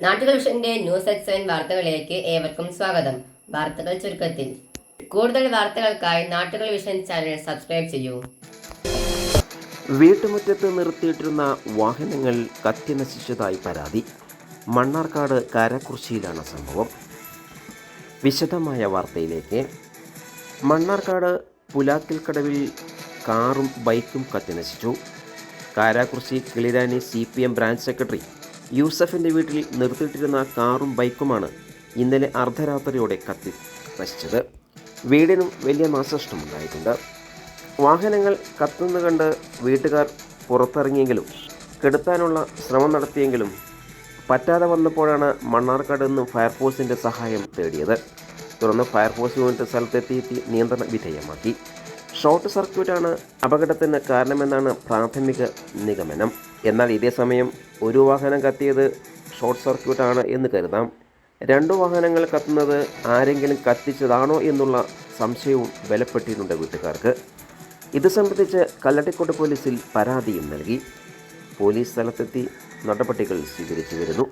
നാട്ടുകൾ വിഷന്റെ news at seven വാർത്തകളിലേക്ക് ഏവർക്കും സ്വാഗതം. വാർത്തകൾ ചുരുക്കത്തിൽ. കൂടുതൽ വാർത്തകൾക്കായി നാട്ടുകൾ വിഷൻ ചാനൽ സബ്സ്ക്രൈബ് ചെയ്യൂ. വീട്ടുമുറ്റത്ത് നിർത്തിയിട്ടിരുന്ന വാഹനങ്ങൾ കത്തിനശിച്ചതായി പരാതി. മണ്ണാർക്കാട് കാരക്കുറിശ്ശിയിലാണ് സംഭവം. വിശദമായ വാർത്തയിലേക്ക്. മണ്ണാർക്കാട് പുലാക്കിൽ കടവിൽ കാറും ബൈക്കും കത്തിനശിച്ചു Karakurissi Kilirani C P M branch secretary യൂസഫിന്റെ വീട്ടിൽ നിർത്തിയിട്ടിരുന്ന കാറും ബൈക്കുമാണ് ഇന്നലെ അർദ്ധരാത്രിയോടെ കത്തി നശിച്ചത്. വീടിനും വലിയ നാശനഷ്ടമുണ്ടായിട്ടുണ്ട്. വാഹനങ്ങൾ കത്തുന്ന കണ്ട് വീട്ടുകാർ പുറത്തിറങ്ങിയെങ്കിലും കെടുത്താനുള്ള ശ്രമം നടത്തിയെങ്കിലും പറ്റാതെ വന്നപ്പോഴാണ് മണ്ണാർക്കാട് നിന്നും ഫയർഫോഴ്സിന്റെ സഹായം തേടിയത്. തുടർന്ന് ഫയർഫോഴ്സ് യൂണിറ്റ് സ്ഥലത്തെത്തിയെത്തി നിയന്ത്രണ വിധേയമാക്കി. ഷോർട്ട് സർക്യൂട്ടാണ് അപകടത്തിന് കാരണമെന്നാണ് പ്രാഥമിക നിഗമനം. എന്നാൽ ഇതേ സമയം ഒരു വാഹനം കത്തിയത് ഷോർട്ട് സർക്യൂട്ടാണ് എന്ന് കരുതാം. രണ്ടു വാഹനങ്ങൾ കത്തുന്നത് ആരെങ്കിലും കത്തിച്ചതാണോ എന്നുള്ള സംശയവും ബലപ്പെട്ടിട്ടുണ്ട് വീട്ടുകാർക്ക്. ഇത് സംബന്ധിച്ച് കല്ലട്ടിക്കോട് പോലീസിൽ പരാതിയും നൽകി. പോലീസ് സ്ഥലത്തെത്തി നടപടികൾ സ്വീകരിച്ചു വരുന്നു.